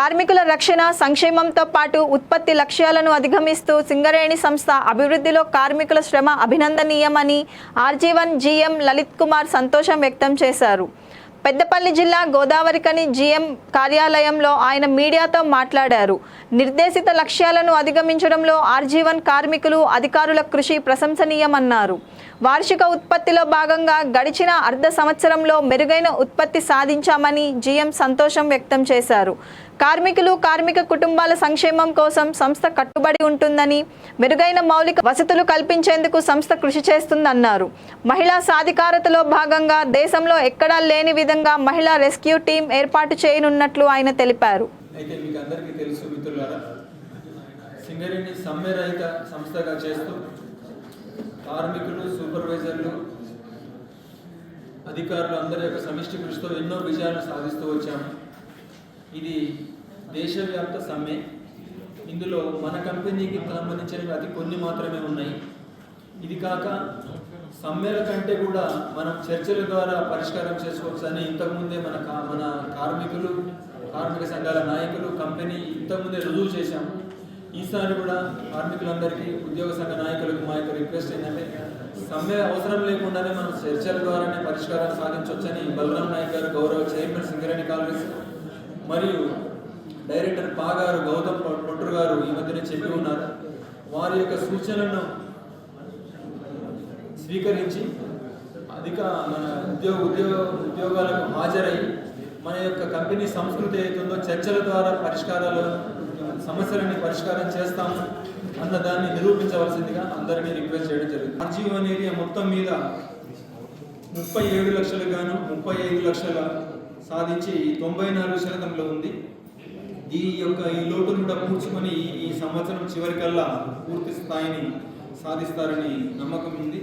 కార్మికుల రక్షణ సంక్షేమంతో పాటు ఉత్పత్తి లక్ష్యాలను అధిగమిస్తూ సింగరేణి సంస్థ అభివృద్ధిలో కార్మికుల శ్రమ అభినందనీయమని ఆర్జీవన్ జీఎం లలిత్ కుమార్ సంతోషం వ్యక్తం చేశారు. పెద్దపల్లి జిల్లా గోదావరికని జీఎం కార్యాలయంలో ఆయన మీడియాతో మాట్లాడారు. నిర్దేశిత లక్ష్యాలను అధిగమించడంలో ఆర్జీవన్ కార్మికులు అధికారుల కృషి ప్రశంసనీయమన్నారు. వార్షిక ఉత్పత్తిలో భాగంగా గడిచిన అర్ధ సంవత్సరంలో మెరుగైన ఉత్పత్తి సాధించామని జీఎం సంతోషం వ్యక్తం చేశారు. కార్మికులు కార్మిక కుటుంబాల సంక్షేమం కోసం సంస్థ కట్టుబడి ఉంటుందని మెరుగైన మౌలిక వసతులు కల్పించేందుకు సంస్థ కృషి చేస్తుందన్నారు. మహిళా సాధికారతలో భాగంగా దేశంలో ఎక్కడా లేని విధంగా మహిళా రెస్క్యూ టీం ఏర్పాటు చేయనున్నట్లు ఆయన తెలిపారు. అయితే మీకు అందరికీ తెలుసు మిత్రులారా సింగరేణి సమ్మె రహిత సంస్థగా చేస్తూ కార్మికులు సూపర్వైజర్లు అధికారులు అందరి యొక్క సమిష్టి కృషితో ఎన్నో విజయాలు సాధిస్తూ వచ్చాము. ఇది దేశవ్యాప్త సమ్మె. ఇందులో మన కంపెనీకి సంబంధించినవి అతి కొన్ని మాత్రమే ఉన్నాయి. ఇది కాక సమ్మెల కంటే కూడా మనం చర్చల ద్వారా పరిష్కారం చేసుకోవచ్చు అని ఇంతకుముందే మన కా- మన కార్మికులు కార్మిక సంఘాల నాయకులు కంపెనీ ఇంతకుముందే రుజువు చేశాము ఈసారి కూడా కార్మికులందరికీ ఉద్యోగ సంఘ నాయకులకు మా యొక్క రిక్వెస్ట్ ఏంటంటే సమ్మె అవసరం లేకుండానే మనం చర్చల ద్వారానే పరిష్కారం సాధించవచ్చని బలరాం నాయక్ గారు గౌరవ చైర్మన్ సింగరేణి కాంగ్రెస్ మరియు డైరెక్టర్ పా గారు గౌతమ్ పొట్టు గారు ఈ మధ్యనే చెప్పి ఉన్నారు. వారి యొక్క సూచనలను స్వీకరించి అధిక మన ఉద్యోగ ఉద్యోగ ఉద్యోగాలకు హాజరై మన యొక్క కంపెనీ సంస్కృతి ఏదైతుందో చర్చల ద్వారా పరిష్కారాలు సమస్యలని పరిష్కారం చేస్తాము అన్న దాన్ని నిరూపించవలసిందిగా అందరినీ రిక్వెస్ట్ చేయడం జరుగుతుంది. ఆర్జీవన్ అనేది మొత్తం మీద ముప్పై ఏడు లక్షలు గాను ముప్పై ఐదు లక్షల సాధించి తొంభై నాలుగు శాతంలో ఉంది. ఈ యొక్క ఈ లోటును కూడా పూడ్చుకొని ఈ సంవత్సరం చివరికల్లా పూర్తి స్థాయిని సాధిస్తారని నమ్మకం ఉంది.